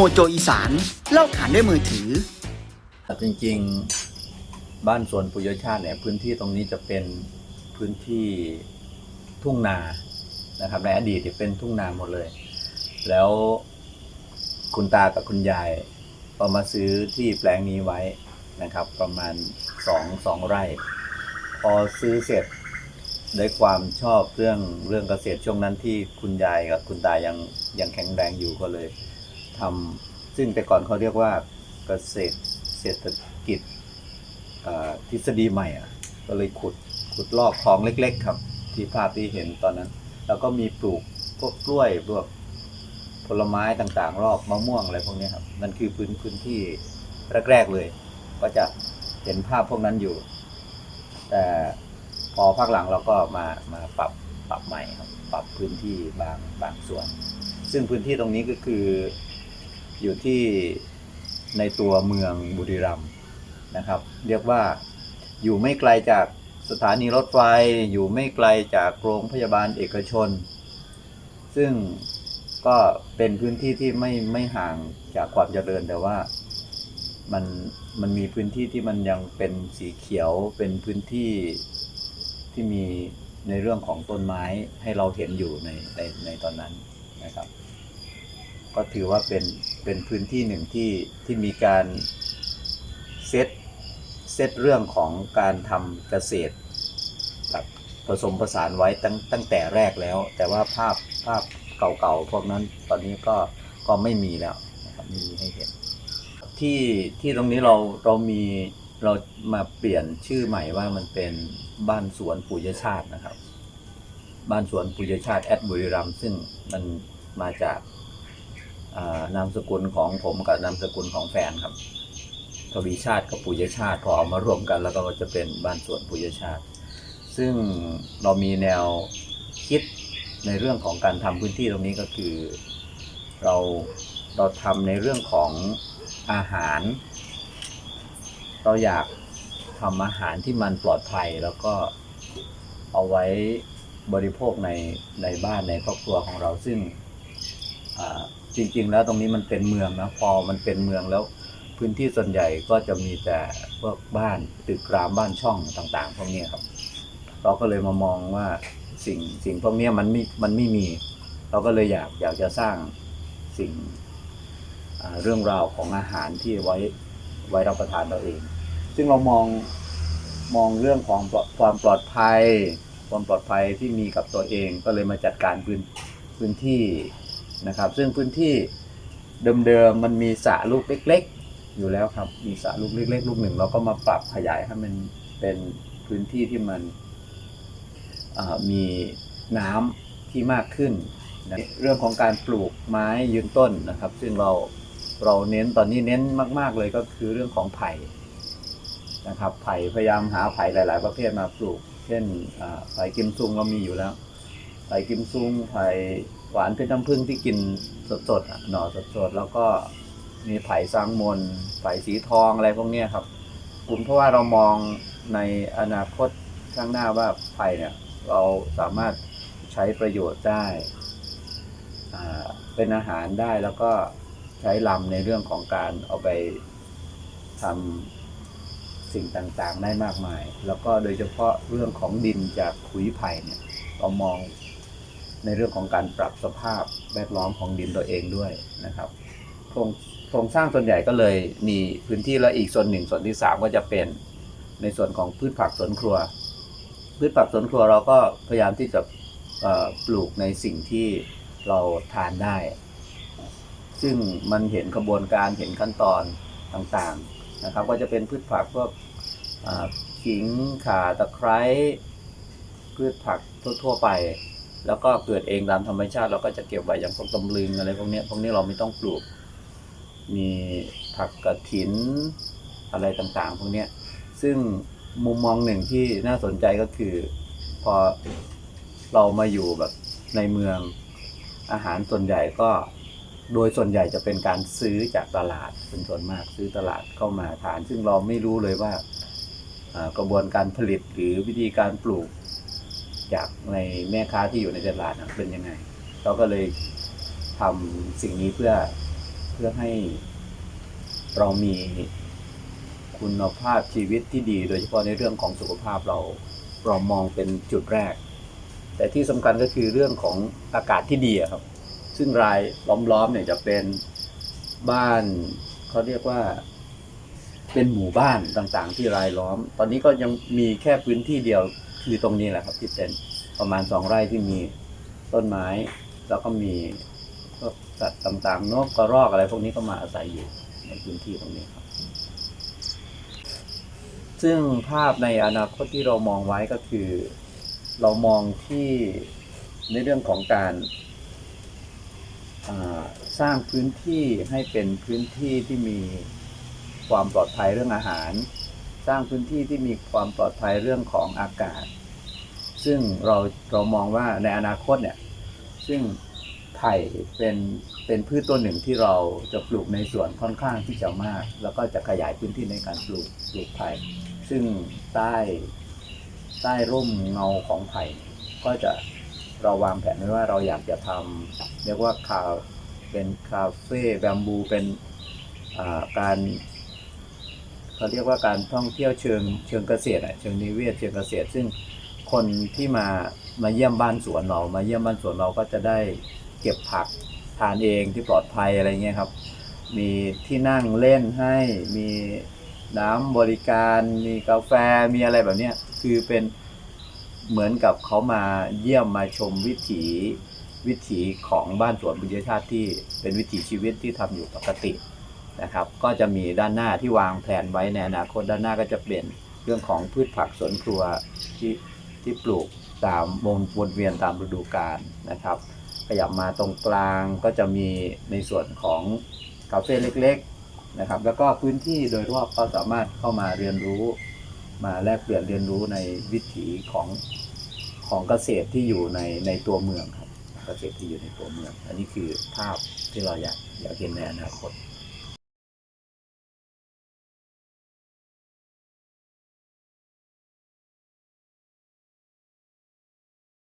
โมโจอีสานเล่าขานด้วยมือถือ จริงๆบ้านสวนปุยชาติเนี่ยพื้นที่ตรงนี้จะเป็นพื้นที่ทุ่งนานะครับในอดีตจะเป็นทุ่งนาหมดเลย แล้วคุณตากับคุณยายก็มาซื้อที่แปลงนี้ไว้นะครับ ประมาณสองสองไร่ พอซื้อเสร็จด้วยความชอบเรื่องเรื่องเกษตรช่วงนั้นที่คุณยายกับคุณตายังยังแข็งแรงอยู่ก็เลย ทำซึ่งแต่ก่อนเขาเรียกว่าเกษตรเศรษฐกิจทฤษฎีใหม่อะก็เลยขุดขุดลอกคลองเล็ก ๆ ครับ ที่ภาพที่เห็นตอนนั้น แล้วก็มีปลูกพวกกล้วยพวกผลไม้ต่างๆ รอบมะม่วงอะไรพวกนี้ครับนั่นคือพื้นพื้นที่แรกๆเลย ก็จะเห็นภาพพวกนั้นอยู่ แต่พอภาคหลังเราก็มามาปรับปรับใหม่ครับ ปรับพื้นที่บางบางส่วน ซึ่งพื้นที่ตรงนี้ก็คือ อยู่ที่ในตัวเมืองบุรีรัมย์นะครับ เรียกว่าอยู่ไม่ไกลจากสถานีรถไฟอยู่ไม่ไกลจากโรงพยาบาลเอกชน ซึ่งก็เป็นพื้นที่ที่ไม่ไม่ห่างจากความเจริญแต่ว่ามันมันมีพื้นที่ที่มันยังเป็นสีเขียวเป็นพื้นที่ที่มีในเรื่องของต้นไม้ให้เราเห็นอยู่ในในในตอนนั้นนะครับ ก็ถือว่าเป็นเป็นพื้นที่หนึ่งที่ที่มีการเซตเซตเรื่องของการทำเกษตรแบบผสมผสานไว้ตั้งตั้งแต่แรกแล้ว แต่ว่าภาพภาพเก่าๆพวกนั้นตอนนี้ก็ก็ไม่มีแล้วนะครับไม่มีให้เห็น ที่ที่ตรงนี้เราเรามีเรามาเปลี่ยนชื่อใหม่ว่ามันเป็นบ้านสวนปุยชาตินะครับ บ้านสวนปุยชาติแอดบุรีรัมซึ่งมันมาจาก นามสกุลของผมกับนามสกุลของแฟนครับทวีชาติกับปุยชาติพอเอามารวมกันแล้วก็จะเป็นบ้านสวนปุยชาติ ซึ่งเรามีแนวคิดในเรื่องของการทำพื้นที่ตรงนี้ก็คือ เราเราทำในเรื่องของอาหาร เราอยากทำอาหารที่มันปลอดภัยแล้วก็เอาไว้บริโภคในในบ้านในครอบครัวของเราซึ่ง จริง ๆ แล้วตรงนี้มันเป็นเมืองนะพอมันเป็นเมืองแล้ว พื้นที่ส่วนใหญ่ก็จะมีแต่พวกบ้านตึกรามบ้านช่องต่างๆพวกนี้ครับ เราก็เลยมามองว่าสิ่งสิ่งพวกนี้มันไม่มันไม่มี เราก็เลยอยากอยากจะสร้างสิ่งเรื่องราวของอาหารที่ไว้ไว้รับประทานเราเอง ซึ่งเรามองมองเรื่องของความปลอดภัย ความปลอดภัยที่มีกับตัวเองก็เลยมาจัดการพื้นพื้นที่ นะครับ ซึ่งพื้นที่เดิมๆมันมีสระลูกเล็ก ๆ อยู่แล้วครับ มีสระลูกเล็ก ๆ ลูกหนึ่งเราก็มาปรับขยายให้มันเป็นพื้นที่ที่มันมีน้ำที่มากขึ้นนะเรื่องของการปลูกไม้ยืนต้นนะครับ ซึ่งเราเราเน้นตอนนี้เน้นมาก ๆ เลยก็คือเรื่องของไผ่นะครับไผ่พยายามหาไผ่หลาย ๆ ประเภทมาปลูก เช่นไผ่กิมซุงเรามีอยู่แล้วไผ่กิมซุงไผ่ หวานเพชรน้ำผึ้งที่กินสดๆหน่อสดๆแล้วก็มีไผ่ซางมนไผ่สีทองอะไรพวกนี้ครับ กลุ่มเพราะว่าเรามองในอนาคตข้างหน้าว่าไผ่เนี่ย เราสามารถใช้ประโยชน์ได้เป็นอาหารได้แล้วก็ใช้ลำในเรื่องของการเอาไปทำสิ่งต่างๆได้มากมาย แล้วก็โดยเฉพาะเรื่องของดินจากขุยไผ่เนี่ยเรามอง ในเรื่องของการปรับสภาพแวดล้อมของดินตัวเองด้วยนะครับโครงโครงสร้างส่วนใหญ่ก็เลยมีพื้นที่และอีกส่วนหนึ่งส่วนที่สามก็จะเป็นในส่วนของพืชผักสวนครัว พืชผักสวนครัวเราก็พยายามที่จะปลูกในสิ่งที่เราทานได้ ซึ่งมันเห็นกระบวนการเห็นขั้นตอนต่างๆนะครับ ก็จะเป็นพืชผักพวกขิงข่าตะไคร้พืชผักทั่วๆไป แล้วก็เกิดเองตามธรรมชาติเราก็จะเก็บไว้อย่างพวกตำลึงอะไรพวกนี้พวกนี้เราไม่ต้องปลูก มีผักกระถินอะไรต่างๆ พวกนี้ซึ่งมุมมองหนึ่งที่น่าสนใจก็คือ พอเรามาอยู่แบบในเมืองอาหารส่วนใหญ่ก็โดยส่วนใหญ่จะเป็นการซื้อจากตลาดเป็นส่วนมากซื้อตลาดเข้ามาทาน ซึ่งเราไม่รู้เลยว่ากระบวนการผลิตหรือวิธีการปลูก จากในแม่ค้าที่อยู่ในตลาดนะเป็นยังไง เราก็เลยทำสิ่งนี้เพื่อเพื่อให้เรามีคุณภาพชีวิตที่ดี โดยเฉพาะในเรื่องของสุขภาพเราเรามองเป็นจุดแรก แต่ที่สำคัญก็คือเรื่องของอากาศที่ดีครับ ซึ่งรายล้อมๆเนี่ยจะเป็นบ้านเขาเรียกว่าเป็นหมู่บ้านต่างๆ ที่รายล้อม ตอนนี้ก็ยังมีแค่พื้นที่เดียว คือตรงนี้แหละครับ ที่เป็นประมาณสองไร่ที่มีต้นไม้ แล้วก็มีพวกสัตว์ต่างๆนกกระรอกอะไรพวกนี้ก็มาอาศัยอยู่ในพื้นที่ตรงนี้ครับ ซึ่งภาพในอนาคตที่เรามองไว้ก็คือ เรามองที่ในเรื่องของการสร้างพื้นที่ให้เป็นพื้นที่ที่มีความปลอดภัยเรื่องอาหาร สร้างพื้นที่ที่มีความปลอดภัยเรื่องของอากาศ ซึ่งเราเรามองว่าในอนาคตเนี่ย ซึ่งไผ่เป็นเป็นพืชตัวหนึ่งที่เราจะปลูกในส่วนค่อนข้างที่จะมาก แล้วก็จะขยายพื้นที่ในการปลูกปลูกไผ่ซึ่งใต้ใต้ร่มเงาของไผ่ก็จะเราวางแผนไว้ว่าเราอยากจะทำเรียกว่าคาเป็นคาเฟ่แบมบูเป็นอ่าการเขาเรียกว่าการท่องเที่ยวเชิงเชิงเกษตรเชิงนิเวศเชิงเกษตร ซึ่ง คนที่มามาเยี่ยมบ้านสวนเรามาเยี่ยมบ้านสวนเราก็จะได้เก็บผักทานเองที่ปลอดภัยอะไรเงี้ยครับ มีที่นั่งเล่นให้มีน้ำบริการ มีกาแฟมีอะไรแบบเนี้ยคือเป็นเหมือนกับเขามาเยี่ยมมาชมวิถีวิถีของบ้านสวนบุญชาติที่เป็นวิถีชีวิตที่ทำอยู่ปกตินะครับ ก็จะมีด้านหน้าที่วางแผนไว้ในอนาคตด้านหน้าก็จะเป็นเรื่องของพืชผักสวนครัวที่ ที่ปลูกตามวงวนเวียนตามฤดูกาลนะครับ ขยับมาตรงกลางก็จะมีในส่วนของคาเฟ่เล็กๆนะครับ แล้วก็พื้นที่โดยรอบก็สามารถเข้ามาเรียนรู้ มาแลกเปลี่ยนเรียนรู้ในวิถีของของเกษตรที่อยู่ในในตัวเมืองครับเกษตรที่อยู่ในตัวเมือง อันนี้คือภาพที่เราอยากอยากเห็นในอนาคต